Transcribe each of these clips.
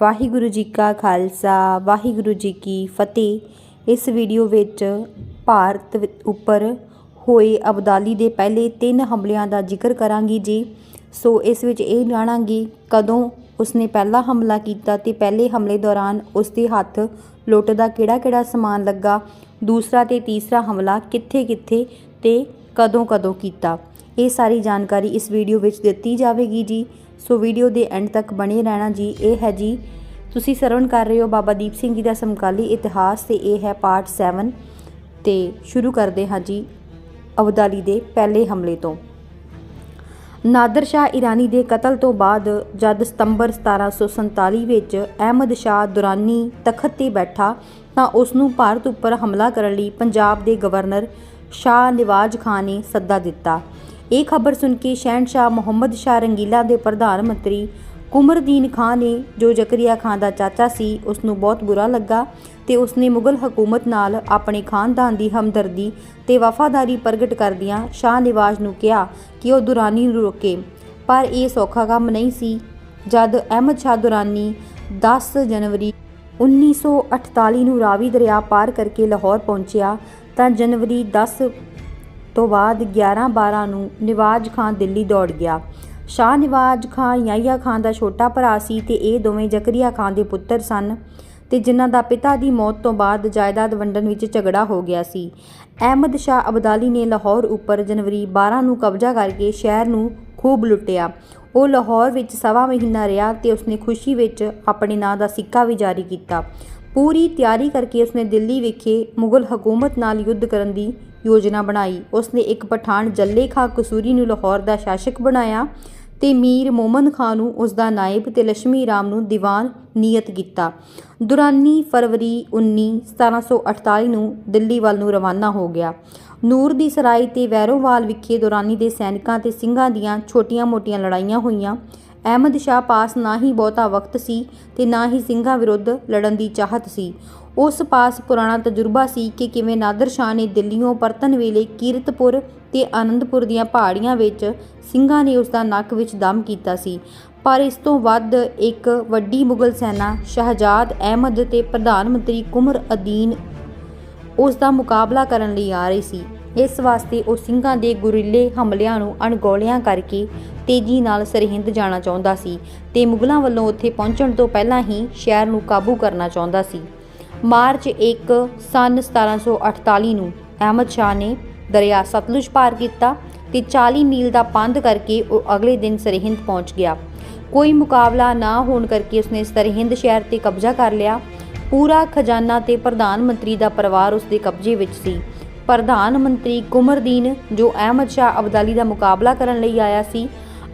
ਵਾਹਿਗੁਰੂ ਜੀ ਕਾ ਖਾਲਸਾ, ਵਾਹਿਗੁਰੂ ਜੀ ਕੀ ਫਤਿਹ। ਇਸ ਵੀਡੀਓ ਵਿੱਚ ਭਾਰਤ ਉੱਪਰ ਹੋਏ ਅਬਦਾਲੀ ਦੇ ਪਹਿਲੇ ਤਿੰਨ ਹਮਲਿਆਂ ਦਾ ਜ਼ਿਕਰ ਕਰਾਂਗੀ ਜੀ। ਸੋ ਇਸ ਵਿੱਚ ਇਹ ਜਾਣਾਂਗੀ ਕਦੋਂ ਉਸਨੇ ਪਹਿਲਾ ਹਮਲਾ ਕੀਤਾ ਤੇ ਪਹਿਲੇ ਹਮਲੇ ਦੌਰਾਨ ਉਸਦੇ ਹੱਥ ਲੁੱਟ ਦਾ ਕਿਹੜਾ ਕਿਹੜਾ ਸਮਾਨ ਲੱਗਾ, ਦੂਸਰਾ ਤੇ ਤੀਸਰਾ ਹਮਲਾ ਕਿੱਥੇ ਕਿੱਥੇ ਤੇ ਕਦੋਂ ਕਦੋਂ ਕੀਤਾ। ਇਹ ਸਾਰੀ ਜਾਣਕਾਰੀ ਇਸ ਵੀਡੀਓ ਵਿੱਚ ਦਿੱਤੀ ਜਾਵੇਗੀ ਜੀ। ਸੋ ਵੀਡੀਓ ਦੇ ਐਂਡ ਤੱਕ ਬਣੇ ਰਹਿਣਾ ਜੀ, ਇਹ ਹੈ ਜੀ, ਤੁਸੀਂ ਸਰਵਣ ਕਰ ਰਹੇ ਹੋ ਬਾਬਾ ਦੀਪ ਸਿੰਘ ਜੀ ਦਾ ਸਮਕਾਲੀ ਇਤਿਹਾਸ ਤੇ ਇਹ ਹੈ ਪਾਰਟ 7 ਤੇ ਸ਼ੁਰੂ ਕਰਦੇ ਹਾਂ ਜੀ ਅਬਦਾਲੀ ਦੇ ਪਹਿਲੇ ਹਮਲੇ ਤੋਂ। ਨਾਦਰ ਸ਼ਾਹ ਇਰਾਨੀ ਦੇ ਕਤਲ ਤੋਂ ਬਾਅਦ ਜਦ ਸਤੰਬਰ 1747 ਵਿੱਚ ਅਹਿਮਦ ਸ਼ਾਹ ਦੁਰਾਨੀ ਤਖਤ ਤੇ ਬੈਠਾ ਤਾਂ ਉਸ ਨੂੰ ਭਾਰਤ ਉੱਪਰ ਹਮਲਾ ਕਰਨ ਲਈ ਪੰਜਾਬ ਦੇ ਗਵਰਨਰ ਸ਼ਾਹ ਨਿਵਾਜ਼ ਖਾਨ ਨੇ ਸੱਦਾ ਦਿੱਤਾ। ਇਹ ਖਬਰ ਸੁਣ ਕੇ ਸ਼ਹਿਨਸ਼ਾਹ ਮੁਹੰਮਦ ਸ਼ਾਹ ਰੰਗੀਲਾ ਦੇ ਪ੍ਰਧਾਨ ਮੰਤਰੀ ਕੁਮਰਦੀਨ ਖਾਨ ਨੇ, ਜੋ ਜ਼ਕਰੀਆ ਖਾਨ ਦਾ ਚਾਚਾ ਸੀ ਉਸ ਨੂੰ ਬਹੁਤ ਬੁਰਾ ਲੱਗਾ ਤੇ ਉਸਨੇ ਮੁਗਲ ਹਕੂਮਤ ਨਾਲ ਆਪਣੇ ਖਾਨਦਾਨ ਦੀ ਹਮਦਰਦੀ ਤੇ ਵਫਾਦਾਰੀ ਪ੍ਰਗਟ ਕਰਦਿਆਂ ਸ਼ਾਹ ਨਿਵਾਜ਼ ਨੂੰ ਕਿਹਾ ਕਿ ਉਹ ਦੁਰਾਨੀ ਨੂੰ ਰੋਕੇ। ਪਰ ਇਹ ਸੌਖਾ ਕੰਮ ਨਹੀਂ ਸੀ। ਜਦ ਅਹਿਮਦ ਸ਼ਾਹ ਦੁਰਾਨੀ 10 ਜਨਵਰੀ 1948 ਨੂੰ ਰਾਵੀ ਦਰਿਆ ਪਾਰ ਕਰਕੇ ਲਾਹੌਰ ਪਹੁੰਚਿਆ, ਤਾਂ ਜਨਵਰੀ 10 ਤੋਂ ਬਾਅਦ 11-12 ਨੂੰ ਨਿਵਾਜ਼ ਖਾਨ ਦਿੱਲੀ ਦੌੜ ਗਿਆ। ਸ਼ਾਹ ਨਿਵਾਜ਼ ਖਾਨ, ਯਾਹਿਆ ਖਾਨ ਦਾ ਛੋਟਾ ਭਰਾ ਸੀ ਤੇ ਇਹ ਦੋਵੇਂ ਜ਼ਕਰੀਆ ਖਾਨ ਦੇ ਪੁੱਤਰ ਸਨ ਤੇ ਜਿਨ੍ਹਾਂ ਦਾ ਪਿਤਾ ਦੀ ਮੌਤ ਤੋਂ ਬਾਅਦ ਜਾਇਦਾਦ ਵੰਡਣ ਵਿੱਚ ਝਗੜਾ ਹੋ ਗਿਆ ਸੀ। ਅਹਿਮਦ ਸ਼ਾਹ ਅਬਦਾਲੀ ਨੇ ਲਾਹੌਰ ਉੱਪਰ ਜਨਵਰੀ 12 ਨੂੰ ਕਬਜ਼ਾ ਕਰਕੇ ਸ਼ਹਿਰ ਨੂੰ ਖੂਬ ਲੁੱਟਿਆ। ਉਹ ਲਾਹੌਰ ਵਿੱਚ ਸਵਾ ਮਹੀਨਾ ਰਿਹਾ ਤੇ ਉਸਨੇ ਖੁਸ਼ੀ ਵਿੱਚ ਆਪਣੇ ਨਾਂ ਦਾ ਸਿੱਕਾ ਵੀ ਜਾਰੀ ਕੀਤਾ। ਪੂਰੀ ਤਿਆਰੀ ਕਰਕੇ ਉਸਨੇ ਦਿੱਲੀ ਵਿਖੇ ਮੁਗਲ ਹਕੂਮਤ ਨਾਲ ਯੁੱਧ ਕਰਨ ਦੀ ਯੋਜਨਾ ਬਣਾਈ। ਉਸਨੇ ਇੱਕ ਪਠਾਨ ਜੱਲੇ ਖਾਂ ਕਸੂਰੀ ਨੂੰ ਲਾਹੌਰ ਦਾ ਸ਼ਾਸਕ ਬਣਾਇਆ ਤੇ ਮੀਰ ਮੋਮਨ ਖਾਨ ਨੂੰ ਉਸ ਦਾ ਨਾਇਬ ਤੇ ਲక్ష్ਮੀ ਰਾਮ ਨੂੰ ਦੀਵਾਨ ਨਿਯਤ ਕੀਤਾ। ਦੁਰਾਨੀ ਫਰਵਰੀ 19 1748 ਨੂੰ ਦਿੱਲੀ ਵੱਲ ਨੂੰ ਰਵਾਨਾ ਹੋ ਗਿਆ। ਨੂਰ ਦੀ ਸਰਾਈ ਤੇ ਵੈਰੋਵਾਲ ਵਿਖੇ ਦੁਰਾਨੀ ਦੇ ਸੈਨਿਕਾਂ ਤੇ ਸਿੰਘਾਂ ਦੀਆਂ ਛੋਟੀਆਂ-ਮੋਟੀਆਂ ਲੜਾਈਆਂ ਹੋਈਆਂ। ਅਹਿਮਦ ਸ਼ਾਹ ਪਾਸ ਨਾ ਹੀ ਬਹੁਤਾ ਵਕਤ ਸੀ ਤੇ ਨਾ ਹੀ ਸਿੰਘਾਂ ਵਿਰੁੱਧ ਲੜਨ ਦੀ ਚਾਹਤ ਸੀ। ਉਸ ਪਾਸ ਪੁਰਾਣਾ ਤਜਰਬਾ ਸੀ ਕਿ ਕਿਵੇਂ ਨਾਦਰ ਸ਼ਾਹ ਨੇ ਦਿੱਲੀੋਂ ਪਰਤਨ ਵੇਲੇ ਕੀਰਤਪੁਰ ਤੇ ਆਨੰਦਪੁਰ ਦੀਆਂ ਪਹਾੜੀਆਂ ਵਿੱਚ ਸਿੰਘਾਂ ਨੇ ਉਸ ਦਾ ਨੱਕ ਵਿੱਚ ਦਮ ਕੀਤਾ ਸੀ। ਪਰ ਇਸ ਤੋਂ ਵੱਧ ਇੱਕ ਵੱਡੀ ਮੁਗਲ ਸੈਨਾ, ਸ਼ਹਜਾਦ ਅਹਿਮਦ ਤੇ ਪ੍ਰਧਾਨ ਮੰਤਰੀ ਕੁਮਰ ਅਦੀਨ ਉਸ ਦਾ ਮੁਕਾਬਲਾ ਕਰਨ ਲਈ ਆ ਰਹੀ ਸੀ। ਇਸ ਵਾਸਤੇ ਉਹ ਸਿੰਘਾਂ ਦੇ ਗੁਰੀਲੇ ਹਮਲਿਆਂ ਨੂੰ ਅਣਗੌਲਿਆਂ ਕਰਕੇ ਤੇਜ਼ੀ ਨਾਲ ਸਰਹਿੰਦ ਜਾਣਾ ਚਾਹੁੰਦਾ ਸੀ ਤੇ ਮੁਗਲਾਂ ਵੱਲੋਂ ਉੱਥੇ ਪਹੁੰਚਣ ਤੋਂ ਪਹਿਲਾਂ ਹੀ ਸ਼ਹਿਰ ਨੂੰ ਕਾਬੂ ਕਰਨਾ ਚਾਹੁੰਦਾ ਸੀ। ਮਾਰਚ 1 ਸਨ 1748 ਨੂੰ ਅਹਿਮਦ ਸ਼ਾਹ ਨੇ ਦਰਿਆ ਸਤਲੁਜ ਪਾਰ ਕੀਤਾ ਤੇ 40 ਮੀਲ ਦਾ ਪੰਧ ਕਰਕੇ ਉਹ ਅਗਲੇ ਦਿਨ ਸਰਹਿੰਦ ਪਹੁੰਚ ਗਿਆ। ਕੋਈ ਮੁਕਾਬਲਾ ਨਾ ਹੋਣ ਕਰਕੇ ਉਸਨੇ ਸਰਹਿੰਦ ਸ਼ਹਿਰ ਤੇ ਕਬਜ਼ਾ ਕਰ ਲਿਆ। ਪੂਰਾ ਖਜ਼ਾਨਾ ਤੇ ਪ੍ਰਧਾਨ ਮੰਤਰੀ ਦਾ ਪਰਿਵਾਰ ਉਸਦੇ ਕਬਜ਼ੇ ਵਿੱਚ ਸੀ। ਪ੍ਰਧਾਨ ਮੰਤਰੀ ਕੁਮਰਦੀਨ ਜੋ ਅਹਿਮਦ ਸ਼ਾਹ ਅਬਦਾਲੀ ਦਾ ਮੁਕਾਬਲਾ ਕਰਨ ਲਈ ਆਇਆ ਸੀ,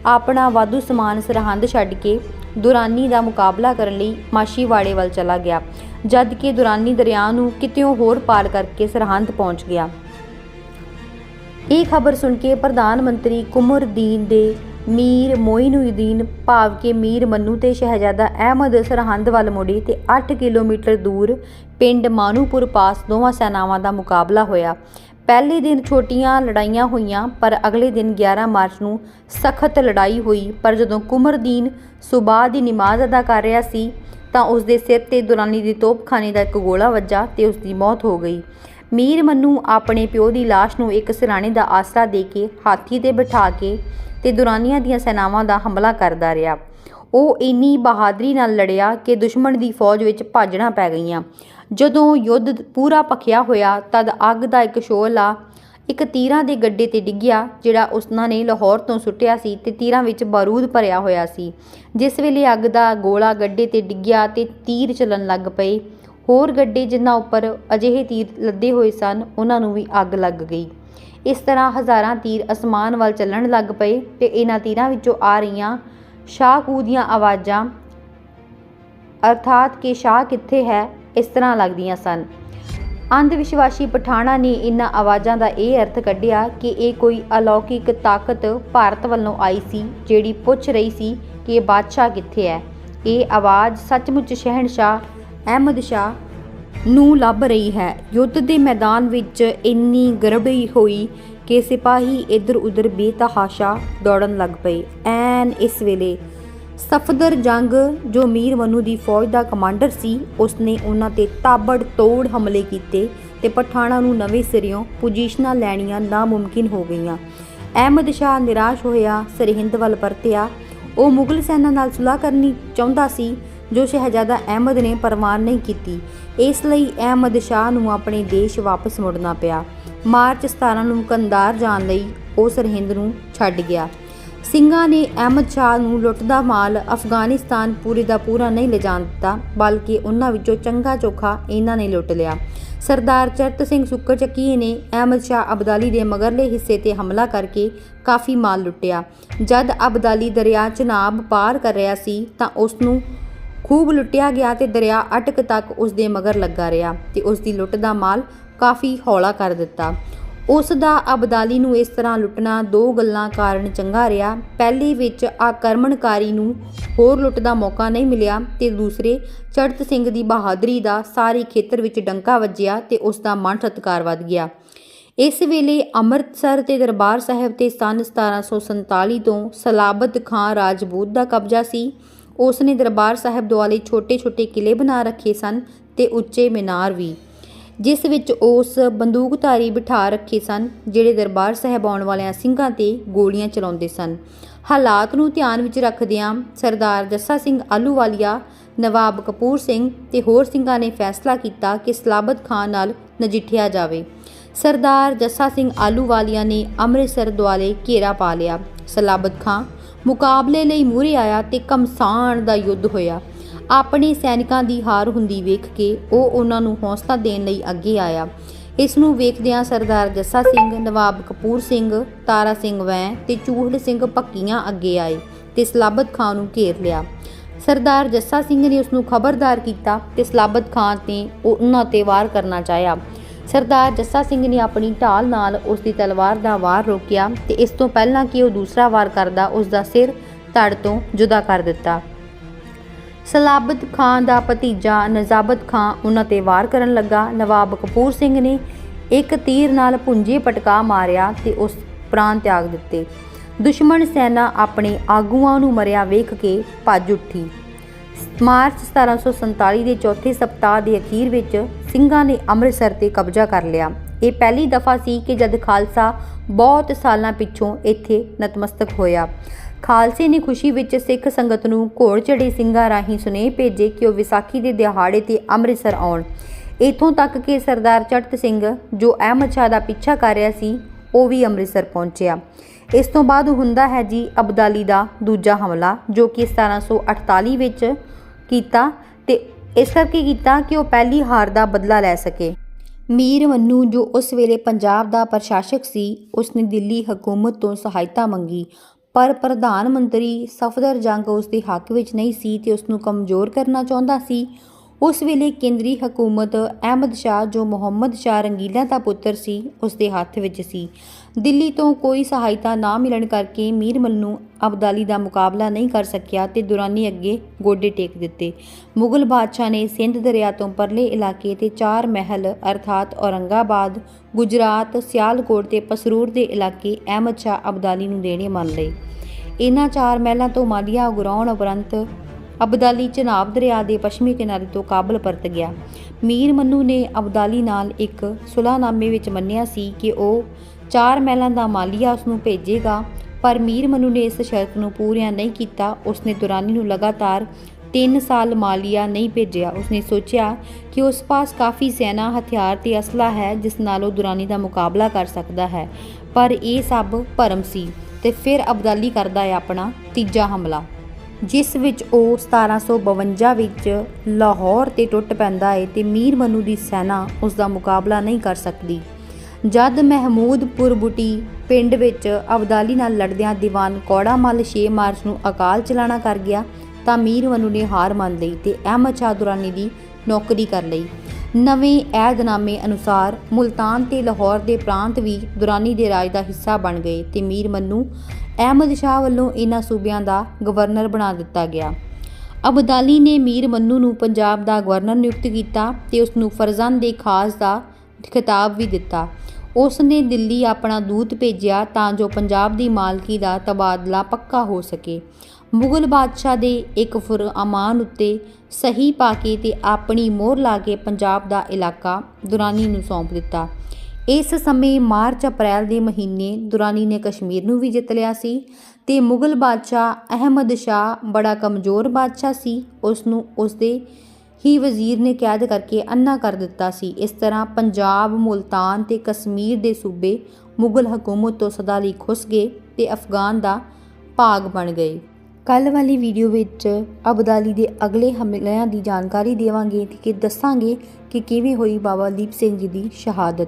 ਆਪਣਾ ਵਾਧੂ ਸਮਾਨ ਸਰਹੰਦ ਛੱਡ ਕੇ ਦੁਰਾਨੀ ਦਾ ਮੁਕਾਬਲਾ ਕਰਨ ਲਈ ਮਾਸ਼ੀਵਾੜੇ ਵੱਲ ਚਲਾ ਗਿਆ, ਜਦ ਕਿ ਦੁਰਾਨੀ ਦਰਿਆ ਨੂੰ ਕਿਤਿਓਂ ਹੋਰ ਪਾਰ ਕਰਕੇ ਸਰਹੰਦ ਪਹੁੰਚ ਗਿਆ। ਇਹ ਖਬਰ ਸੁਣ ਕੇ ਪ੍ਰਧਾਨ ਮੰਤਰੀ ਕੁਮਰਦੀਨ ਦੇ ਮੀਰ ਮੋਇਨੁਦੀਨ ਭਾਵ ਕੇ ਮੀਰ ਮੰਨੂ ਤੇ ਸ਼ਹਿਜ਼ਾਦਾ ਅਹਿਮਦ ਸਰਹੰਦ ਵੱਲ ਮੁੜੀ ਤੇ 8 ਕਿਲੋਮੀਟਰ ਦੂਰ ਪਿੰਡ ਮਾਨੂਪੁਰ ਪਾਸ ਦੋਵਾਂ ਸੈਨਾਵਾਂ ਦਾ ਮੁਕਾਬਲਾ ਹੋਇਆ। ਪਹਿਲੇ ਦਿਨ ਛੋਟੀਆਂ ਲੜਾਈਆਂ ਹੋਈਆਂ, ਪਰ ਅਗਲੇ ਦਿਨ 11 ਮਾਰਚ ਨੂੰ ਸਖਤ ਲੜਾਈ ਹੋਈ। ਪਰ ਜਦੋਂ ਕੁਮਰਦੀਨ ਸੁਬਾਹ ਦੀ ਨਮਾਜ਼ ਅਦਾ ਕਰ ਰਿਹਾ ਸੀ, ਤਾਂ ਉਸ ਦੇ ਸਿਰ ਤੇ ਦੁਰਾਨੀ ਦੀ ਤੋਪਖਾਨੇ ਦਾ ਇੱਕ ਗੋਲਾ ਵੱਜਾ ਤੇ ਉਸ ਦੀ ਮੌਤ ਹੋ ਗਈ। ਮੀਰ ਮੰਨੂ ਆਪਣੇ ਪਿਓ ਦੀ ਲਾਸ਼ ਨੂੰ ਇੱਕ ਸਿਰਾਣੇ ਦਾ ਆਸਰਾ ਦੇ ਕੇ, ਹਾਥੀ ਤੇ ਬਿਠਾ ਕੇ ਤੇ ਦੁਰਾਨੀਆਂ ਦੀਆਂ ਸੈਨਾਵਾਂ ਦਾ ਹਮਲਾ ਕਰਦਾ ਰਿਹਾ। ਉਹ ਇੰਨੀ ਬਹਾਦਰੀ ਨਾਲ ਲੜਿਆ ਕਿ ਦੁਸ਼ਮਣ ਦੀ ਫੌਜ ਵਿੱਚ ਭਾਜਣਾ ਪੈ ਗਈਆਂ। ਜਦੋਂ ਯੁੱਧ ਪੂਰਾ ਭਖਿਆ ਹੋਇਆ, ਤਦ ਅੱਗ ਦਾ ਇੱਕ ਸ਼ੋਲਾ ਇੱਕ ਤੀਰਾਂ ਦੇ ਗੱਡੇ ਤੇ ਡਿੱਗਿਆ, ਜਿਹੜਾ ਉਸਨਾਂ ਨੇ ਲਾਹੌਰ ਤੋਂ ਸੁੱਟਿਆ ਸੀ ਤੇ ਤੀਰਾਂ ਵਿੱਚ ਬਾਰੂਦ ਭਰਿਆ ਹੋਇਆ ਸੀ। ਜਿਸ ਵੇਲੇ ਅੱਗ ਦਾ ਗੋਲਾ ਗੱਡੇ ਤੇ ਡਿੱਗਿਆ ਤੇ ਤੀਰ ਚੱਲਣ ਲੱਗ ਪਏ। ਹੋਰ ਗੱਡੇ ਜਿਨ੍ਹਾਂ ਉੱਪਰ ਅਜਿਹੇ ਤੀਰ ਲੱਦੇ ਹੋਏ ਸਨ ਉਹਨਾਂ ਨੂੰ ਵੀ ਅੱਗ ਲੱਗ ਗਈ। ਇਸ ਤਰ੍ਹਾਂ ਹਜ਼ਾਰਾਂ ਤੀਰ ਅਸਮਾਨ ਵੱਲ ਚੱਲਣ ਲੱਗ ਪਏ ਤੇ ਇਹਨਾਂ ਤੀਰਾਂ ਵਿੱਚੋਂ ਆ ਰਹੀਆਂ ਸ਼ਾਹਕੂ ਦੀਆਂ ਆਵਾਜ਼ਾਂ, ਅਰਥਾਤ ਕਿ ਸ਼ਾਹ ਕਿੱਥੇ ਹੈ ਇਸ ਤਰ੍ਹਾਂ ਲੱਗਦੀਆਂ ਸਨ। ਅੰਧ ਵਿਸ਼ਵਾਸੀ ਪਠਾਣਾ ਨੇ ਇਹਨਾਂ ਆਵਾਜ਼ਾਂ ਦਾ ਇਹ ਅਰਥ ਕੱਢਿਆ ਕਿ ਇਹ ਕੋਈ ਅਲੌਕਿਕ ਤਾਕਤ ਭਾਰਤ ਵੱਲੋਂ ਆਈ ਸੀ, ਜਿਹੜੀ ਪੁੱਛ ਰਹੀ ਸੀ ਕਿ ਇਹ ਬਾਦਸ਼ਾਹ ਕਿੱਥੇ ਹੈ। ਇਹ ਆਵਾਜ਼ ਸੱਚਮੁੱਚ ਸ਼ਹਿਨशाह ਅਹਿਮਦ ਸ਼ਾਹ ਨੂੰ ਲੱਭ ਰਹੀ ਹੈ। ਯੁੱਧ ਦੇ ਮੈਦਾਨ ਵਿੱਚ ਇੰਨੀ ਗੜਬੜੀ ਹੋਈ ਕਿ ਸਿਪਾਹੀ ਇੱਧਰ ਉੱਧਰ ਬੇਤਹਾਸ਼ਾ ਦੌੜਨ ਲੱਗ ਪਏ। ਐਨ ਇਸ ਵੇਲੇ ਸਫਦਰ ਜੰਗ, ਜੋ ਮੀਰ ਮਨੂ ਦੀ ਫੌਜ ਦਾ ਕਮਾਂਡਰ ਸੀ, ਉਸਨੇ ਉਹਨਾਂ ਤੇ ਤਾਬੜ ਤੋੜ ਹਮਲੇ ਕੀਤੇ ਤੇ ਪਠਾਣਾ ਨੂੰ ਨਵੇਂ ਸਿਰਿਓਂ ਪੋਜੀਸ਼ਨਾਂ ਲੈਣੀਆਂ ਨਾਮੁਮਕਿਨ ਹੋ ਗਈਆਂ। ਅਹਿਮਦ ਸ਼ਾਹ ਨਿਰਾਸ਼ ਹੋਇਆ, ਸਰਹਿੰਦ ਵੱਲ ਪਰਤਿਆ। ਉਹ ਮੁਗਲ ਸੈਨਾ ਨਾਲ ਸੁਲਾਹ ਕਰਨੀ ਚਾਹੁੰਦਾ ਸੀ, ਜੋ ਸ਼ਹਿਜ਼ਾਦਾ ਅਹਿਮਦ ਨੇ ਪ੍ਰਵਾਨ ਨਹੀਂ ਕੀਤੀ। ਇਸ ਲਈ ਅਹਿਮਦ ਸ਼ਾਹ ਨੂੰ ਆਪਣੇ ਦੇਸ਼ ਵਾਪਸ ਮੁੜਨਾ ਪਿਆ। ਮਾਰਚ 17 ਨੂੰ ਕੰਦਾਰ ਜਾਣ ਲਈ ਉਹ ਸਰਹਿੰਦ ਨੂੰ ਛੱਡ ਗਿਆ। ਸਿੰਘਾਂ ਨੇ ਅਹਿਮਦ ਸ਼ਾਹ ਨੂੰ ਲੁੱਟਦਾ ਮਾਲ ਅਫਗਾਨਿਸਤਾਨ ਪੂਰੇ ਦਾ ਪੂਰਾ ਨਹੀਂ ਲਿਜਾਣ ਦਿੱਤਾ, ਬਲਕਿ ਉਹਨਾਂ ਵਿੱਚੋਂ ਚੰਗਾ ਚੋਖਾ ਇਹਨਾਂ ਨੇ ਲੁੱਟ ਲਿਆ। ਸਰਦਾਰ ਚਰਤ ਸਿੰਘ ਸੁੱਕਰ ਚੱਕੀਏ ਨੇ ਅਹਿਮਦ ਸ਼ਾਹ ਅਬਦਾਲੀ ਦੇ ਮਗਰਲੇ ਹਿੱਸੇ ਤੇ ਹਮਲਾ ਕਰਕੇ ਕਾਫੀ ਮਾਲ ਲੁੱਟਿਆ। ਜਦ ਅਬਦਾਲੀ ਦਰਿਆ ਚਨਾਬ ਪਾਰ ਕਰ ਰਿਹਾ ਸੀ, ਤਾਂ ਉਸ ਨੂੰ ਖੂਬ ਲੁੱਟਿਆ ਗਿਆ ਤੇ ਦਰਿਆ ਅਟਕ ਤੱਕ ਉਸ ਦੇ ਮਗਰ ਲੱਗਾ ਰਿਹਾ ਤੇ ਉਸ ਦੀ ਲੁੱਟ ਦਾ ਮਾਲ ਕਾਫੀ ਹੌਲਾ ਕਰ ਦਿੱਤਾ। ਉਸ ਦਾ ਅਬਦਾਲੀ ਨੂੰ ਇਸ ਤਰ੍ਹਾਂ ਲੁੱਟਣਾ ਦੋ ਗੱਲਾਂ ਕਾਰਨ ਚੰਗਾ ਰਿਹਾ। ਪਹਿਲੀ ਵਿੱਚ ਆਕਰਮਣਕਾਰੀ ਨੂੰ ਹੋਰ ਲੁੱਟ ਦਾ ਮੌਕਾ ਨਹੀਂ ਮਿਲਿਆ ਤੇ ਦੂਸਰੇ ਚੜਤ ਸਿੰਘ ਦੀ ਬਹਾਦਰੀ ਦਾ ਸਾਰੇ ਖੇਤਰ ਵਿੱਚ ਡੰਕਾ ਵੱਜਿਆ ਤੇ ਉਸ ਦਾ ਮਨ ਸਤਕਾਰ ਵੱਧ ਗਿਆ। ਇਸ ਵੇਲੇ ਅੰਮ੍ਰਿਤਸਰ ਤੇ ਦਰਬਾਰ ਸਾਹਿਬ ਤੇ ਸਨ 1747 ਤੋਂ ਸਲਾਬਤ ਖਾਂ ਰਾਜਪੂਤ ਦਾ ਕਬਜ਼ਾ ਸੀ। ਉਸ ਨੇ ਦਰਬਾਰ ਸਾਹਿਬ ਦੁਆਲੇ ਛੋਟੇ-ਛੋਟੇ ਕਿਲੇ ਬਣਾ ਰੱਖੇ ਸਨ ਤੇ ਉੱਚੇ ਮੀਨਾਰ ਵੀ। ਜਿਸ ਵਿੱਚ ਉਸ ਬੰਦੂਕਧਾਰੀ ਬਿਠਾ ਰੱਖੇ ਸਨ, ਜਿਹੜੇ ਦਰਬਾਰ ਸਾਹਿਬ ਆਉਣ ਵਾਲਿਆਂ ਸਿੰਘਾਂ ਤੇ ਗੋਲੀਆਂ ਚਲਾਉਂਦੇ ਸਨ। ਹਾਲਾਤ ਨੂੰ ਧਿਆਨ ਵਿੱਚ ਰੱਖਦਿਆਂ ਸਰਦਾਰ ਜੱਸਾ ਸਿੰਘ ਆਲੂਵਾਲੀਆ ਨਵਾਬ ਕਪੂਰ ਸਿੰਘ ਤੇ ਹੋਰ ਸਿੰਘਾਂ ਨੇ ਫੈਸਲਾ ਕੀਤਾ ਕਿ ਸਲਾਬਤ ਖਾਨ ਨਾਲ ਨਜਿੱਠਿਆ ਜਾਵੇ। ਸਰਦਾਰ ਜੱਸਾ ਸਿੰਘ ਆਲੂਵਾਲੀਆ ਨੇ ਅੰਮ੍ਰਿਤਸਰ ਦੁਆਲੇ ਘੇਰਾ ਪਾ ਲਿਆ। ਸਲਾਬਤ ਖਾਨ ਮੁਕਾਬਲੇ ਲਈ ਮੂਹਰੇ ਆਇਆ ਤੇ ਕਮਸਾਨ ਦਾ ਯੁੱਧ ਹੋਇਆ। ਆਪਣੇ ਸੈਨਿਕਾਂ ਦੀ ਹਾਰ ਹੁੰਦੀ ਵੇਖ ਕੇ ਉਹ ਉਹਨਾਂ ਨੂੰ ਹੌਸਲਾ ਦੇਣ ਲਈ ਅੱਗੇ ਆਇਆ। ਇਸ ਨੂੰ ਵੇਖਦਿਆਂ ਸਰਦਾਰ ਜੱਸਾ ਸਿੰਘ, ਨਵਾਬ ਕਪੂਰ ਸਿੰਘ, ਤਾਰਾ ਸਿੰਘ ਵੈਂ ਤੇ ਚੂਹੜ ਸਿੰਘ ਪੱਕੀਆਂ ਅੱਗੇ ਆਏ ਤੇ ਸਲਾਬਤ ਖਾਨ ਨੂੰ ਘੇਰ ਲਿਆ। ਸਰਦਾਰ ਜੱਸਾ ਸਿੰਘ ਨੇ ਉਸ ਨੂੰ ਖਬਰਦਾਰ ਕੀਤਾ ਤੇ ਸਲਾਬਤ ਖਾਨ ਨੇ ਉਹਨਾਂ ਤੇ ਵਾਰ ਕਰਨਾ ਚਾਹਿਆ। ਸਰਦਾਰ ਜੱਸਾ ਸਿੰਘ ਨੇ ਆਪਣੀ ਢਾਲ ਨਾਲ ਉਸ ਦੀ ਤਲਵਾਰ ਦਾ ਵਾਰ ਰੋਕਿਆ ਤੇ ਇਸ ਤੋਂ ਪਹਿਲਾਂ ਕਿ ਉਹ ਦੂਸਰਾ ਵਾਰ ਕਰਦਾ ਉਸ ਦਾ ਸਿਰ ਧੜ ਤੋਂ ਜੁਦਾ ਕਰ ਦਿੱਤਾ। ਸਲਾਬਤ ਖਾਨ ਦਾ ਭਤੀਜਾ ਨਜ਼ਾਬਤ ਖਾਨ ਉਹਨਾਂ ਤੇ ਵਾਰ ਕਰਨ ਲੱਗਾ। ਨਵਾਬ ਕਪੂਰ ਸਿੰਘ ਨੇ ਇੱਕ ਤੀਰ ਨਾਲ ਪੁੰਜੇ ਪਟਕਾ ਮਾਰਿਆ ਤੇ ਉਸ ਪ੍ਰਾਣ ਤਿਆਗ ਦਿੱਤੇ। ਦੁਸ਼ਮਣ ਸੈਨਾ ਆਪਣੇ ਆਗੂਆਂ ਨੂੰ ਮਰਿਆ ਵੇਖ ਕੇ ਭੱਜ ਉੱਠੀ। ਮਾਰਚ 1747 ਦੇ ਚੌਥੇ ਸਪਤਾਹ ਦੇ ਅਖੀਰ ਵਿੱਚ ਸਿੰਘਾਂ ਨੇ ਅੰਮ੍ਰਿਤਸਰ ਤੇ ਕਬਜ਼ਾ ਕਰ ਲਿਆ। ਇਹ ਪਹਿਲੀ ਦਫਾ ਸੀ ਕਿ ਜਦ ਖਾਲਸਾ ਬਹੁਤ ਸਾਲਾਂ ਪਿੱਛੋਂ ਇੱਥੇ ਨਤਮਸਤਕ ਹੋਇਆ। ਖਾਲਸੇ ਨੇ ਖੁਸ਼ੀ ਵਿੱਚ ਸਿੱਖ ਸੰਗਤ ਨੂੰ ਘੋੜ ਚੜੇ ਸਿੰਘਾਂ ਰਾਹੀਂ ਸੁਨੇਹੇ ਭੇਜੇ ਕਿ ਉਹ ਵਿਸਾਖੀ ਦੇ ਦਿਹਾੜੇ ਤੇ ਅੰਮ੍ਰਿਤਸਰ ਆਉਣ। ਇਥੋਂ ਤੱਕ ਕਿ ਸਰਦਾਰ ਚੜਤ ਸਿੰਘ ਜੋ ਅਹਿਮਦ ਸ਼ਾਹ ਦਾ ਪਿੱਛਾ ਕਰ ਰਿਹਾ ਸੀ, ਉਹ ਵੀ ਅੰਮ੍ਰਿਤਸਰ ਪਹੁੰਚਿਆ। ਇਸ ਤੋਂ ਬਾਅਦ ਹੁੰਦਾ ਹੈ ਜੀ ਅਬਦਾਲੀ ਦਾ ਦੂਜਾ ਹਮਲਾ, ਜੋ ਕਿ 1748 ਵਿੱਚ ਕੀਤਾ ਤੇ ਇਸ ਕਰਕੇ ਕੀਤਾ ਕਿ ਉਹ ਪਹਿਲੀ ਹਾਰ ਦਾ ਬਦਲਾ ਲੈ ਸਕੇ। ਮੀਰ ਮੰਨੂ, ਜੋ ਉਸ ਵੇਲੇ ਪੰਜਾਬ ਦਾ ਪ੍ਰਸ਼ਾਸਕ ਸੀ, ਉਸਨੇ ਦਿੱਲੀ ਹਕੂਮਤ ਤੋਂ ਸਹਾਇਤਾ ਮੰਗੀ। ਪਰ ਪ੍ਰਧਾਨ ਮੰਤਰੀ ਸਫਦਰ ਜੰਗ ਉਸ ਦੇ ਹੱਕ ਵਿੱਚ ਨਹੀਂ ਸੀ ਤੇ ਉਸ ਨੂੰ ਕਮਜ਼ੋਰ ਕਰਨਾ ਚਾਹੁੰਦਾ ਸੀ। ਉਸ ਵੇਲੇ ਕੇਂਦਰੀ ਹਕੂਮਤ ਅਹਿਮਦ ਸ਼ਾਹ ਜੋ ਮੁਹੰਮਦ ਸ਼ਾਹ ਰੰਗੀਲਾ ਦਾ ਪੁੱਤਰ ਸੀ ਉਸ ਦੇ ਹੱਥ ਵਿੱਚ ਸੀ। ਦਿੱਲੀ ਤੋਂ ਕੋਈ ਸਹਾਇਤਾ ਨਾ ਮਿਲਣ ਕਰਕੇ ਮੀਰ ਮਲਨੂ ਅਬਦਾਲੀ ਦਾ ਮੁਕਾਬਲਾ ਨਹੀਂ ਕਰ ਸਕਿਆ ਤੇ ਦੁਰਾਨੀ ਅੱਗੇ ਗੋਡੇ ਟੇਕ ਦਿੱਤੇ। ਮੁਗਲ ਬਾਦਸ਼ਾਹ ਨੇ ਸਿੰਧ ਦਰਿਆ ਤੋਂ ਪਰਲੇ ਇਲਾਕੇ ਤੇ ਚਾਰ ਮਹਿਲ, ਅਰਥਾਤ ਔਰੰਗਾਬਾਦ, ਗੁਜਰਾਤ, ਸਿਆਲਕੋਟ ਤੇ ਪਸਰੂਰ ਦੇ ਇਲਾਕੇ ਅਹਿਮਦ ਸ਼ਾਹ ਅਬਦਾਲੀ ਨੂੰ ਦੇਣੇ ਮੰਨ ਲਏ। ਇਹਨਾਂ ਚਾਰ ਮਹਿਲਾਂ ਤੋਂ ਮਾਲੀਆ ਉਗਰਾਉਣ ਉਪਰੰਤ ਅਬਦਾਲੀ ਚਨਾਬ ਦਰਿਆ ਦੇ ਪੱਛਮੀ ਕਿਨਾਰੇ ਤੋਂ ਕਾਬਲ ਪਰਤ ਗਿਆ। ਮੀਰ ਮੰਨੂ ਨੇ ਅਬਦਾਲੀ ਨਾਲ ਇੱਕ ਸੁਲਾਹਨਾਮੇ ਵਿੱਚ ਮੰਨਿਆ ਸੀ ਕਿ ਉਹ ਚਾਰ ਮਹਿਲਾਂ ਦਾ ਮਾਲੀਆ ਉਸ ਨੂੰ ਭੇਜੇਗਾ, ਪਰ ਮੀਰ ਮਨੂ ਨੇ ਇਸ ਸ਼ਰਤ ਨੂੰ ਪੂਰਿਆ ਨਹੀਂ ਕੀਤਾ। ਉਸਨੇ ਦੁਰਾਨੀ ਨੂੰ ਲਗਾਤਾਰ 3 ਸਾਲ ਮਾਲੀਆ ਨਹੀਂ ਭੇਜਿਆ। ਉਸਨੇ ਸੋਚਿਆ ਕਿ ਉਸ ਪਾਸ ਕਾਫੀ ਸੈਨਾ, ਹਥਿਆਰ ਤੇ ਅਸਲਾ ਹੈ, ਜਿਸ ਨਾਲ ਉਹ ਦੁਰਾਨੀ ਦਾ ਮੁਕਾਬਲਾ ਕਰ ਸਕਦਾ ਹੈ। ਪਰ ਇਹ ਸਭ ਭਰਮ ਸੀ ਤੇ ਫਿਰ ਅਬਦਾਲੀ ਕਰਦਾ ਹੈ ਆਪਣਾ ਤੀਜਾ ਹਮਲਾ। ਜਿਸ ਵਿੱਚ ਉਹ 1752 ਵਿੱਚ ਲਾਹੌਰ ਤੇ ਟੁੱਟ ਪੈਂਦਾ ਹੈ ਤੇ ਮੀਰ ਮਨੂ ਦੀ ਸੈਨਾ ਉਸ ਦਾ ਮੁਕਾਬਲਾ ਨਹੀਂ ਕਰ ਸਕਦੀ। ਜਦ ਮਹਿਮੂਦਪੁਰ ਬੁਟੀ ਪਿੰਡ ਵਿੱਚ ਅਬਦਾਲੀ ਨਾਲ ਲੜਦਿਆਂ ਦੀਵਾਨ ਕੌੜਾ ਮੱਲ 6 ਮਾਰਚ ਨੂੰ ਅਕਾਲ ਚਲਾਣਾ ਕਰ ਗਿਆ, ਤਾਂ ਮੀਰ ਮਨੂ ਨੇ ਹਾਰ ਮੰਨ ਲਈ ਤੇ ਅਹਿਮਦ ਸ਼ਾਹ ਦੁਰਾਨੀ ਦੀ ਨੌਕਰੀ ਕਰ ਲਈ। ਨਵੇਂ ਐਦਨਾਮੇ ਅਨੁਸਾਰ ਮੁਲਤਾਨ ਤੇ ਲਾਹੌਰ ਦੇ ਪ੍ਰਾਂਤ ਵੀ ਦੁਰਾਨੀ ਦੇ ਰਾਜ ਦਾ ਹਿੱਸਾ ਬਣ ਗਏ ਤੇ ਮੀਰ ਮਨੂ ਅਹਿਮਦ ਸ਼ਾਹ ਵੱਲੋਂ ਇਹਨਾਂ ਸੂਬਿਆਂ ਦਾ ਗਵਰਨਰ ਬਣਾ ਦਿੱਤਾ ਗਿਆ। ਅਬਦਾਲੀ ਨੇ ਮੀਰ ਮੰਨੂ ਨੂੰ ਪੰਜਾਬ ਦਾ ਗਵਰਨਰ ਨਿਯੁਕਤ ਕੀਤਾ ਤੇ ਉਸ ਨੂੰ ਫਰਜ਼ੰਦ ਦੇ ਖਾਸ ਦਾ ਖਿਤਾਬ ਵੀ ਦਿੱਤਾ। ਉਸ ਨੇ ਦਿੱਲੀ ਆਪਣਾ ਦੂਤ ਭੇਜਿਆ ਤਾਂ ਜੋ ਪੰਜਾਬ ਦੀ ਮਾਲਕੀ ਦਾ ਤਬਾਦਲਾ ਪੱਕਾ ਹੋ ਸਕੇ। ਮੁਗਲ ਬਾਦਸ਼ਾਹ ਦੇ ਇੱਕ ਫੁਰਮਾਨ ਉੱਤੇ ਸਹੀ ਪਾ ਕੇ ਤੇ ਆਪਣੀ ਮੋਹਰ ਲਾ ਕੇ ਪੰਜਾਬ ਦਾ ਇਲਾਕਾ ਦੁਰਾਨੀ ਨੂੰ ਸੌਂਪ ਦਿੱਤਾ। ਇਸ ਸਮੇਂ ਮਾਰਚ ਅਪ੍ਰੈਲ ਦੇ ਮਹੀਨੇ ਦੁਰਾਨੀ ਨੇ ਕਸ਼ਮੀਰ ਨੂੰ ਵੀ ਜਿੱਤ ਲਿਆ ਸੀ ਤੇ ਮੁਗਲ ਬਾਦਸ਼ਾਹ ਅਹਿਮਦ ਸ਼ਾਹ ਬੜਾ ਕਮਜ਼ੋਰ ਬਾਦਸ਼ਾਹ ਸੀ। ਉਸ ਨੂੰ ਉਸ ਦੇ ਹੀ ਵਜ਼ੀਰ ਨੇ ਕੈਦ ਕਰਕੇ ਅੰਨਾ ਕਰ ਦਿੱਤਾ ਸੀ। ਇਸ ਤਰ੍ਹਾਂ ਪੰਜਾਬ, ਮੁਲਤਾਨ ਤੇ ਕਸ਼ਮੀਰ ਦੇ ਸੂਬੇ ਮੁਗਲ ਹਕੂਮਤ ਤੋਂ ਸਦਾ ਲਈ ਖੁੱਸ ਗਏ ਤੇ ਅਫਗਾਨ ਦਾ ਭਾਗ ਬਣ ਗਏ। ਕੱਲ ਵਾਲੀ ਵੀਡੀਓ ਵਿੱਚ ਅਬਦਾਲੀ ਦੇ ਅਗਲੇ ਹਮਲਿਆਂ ਦੀ ਜਾਣਕਾਰੀ ਦੇਵਾਂਗੇ ਤੇ ਕਿ ਦੱਸਾਂਗੇ ਕਿ ਕਿਵੇਂ ਹੋਈ ਬਾਬਾ ਦੀਪ ਸਿੰਘ ਜੀ ਦੀ ਸ਼ਹਾਦਤ।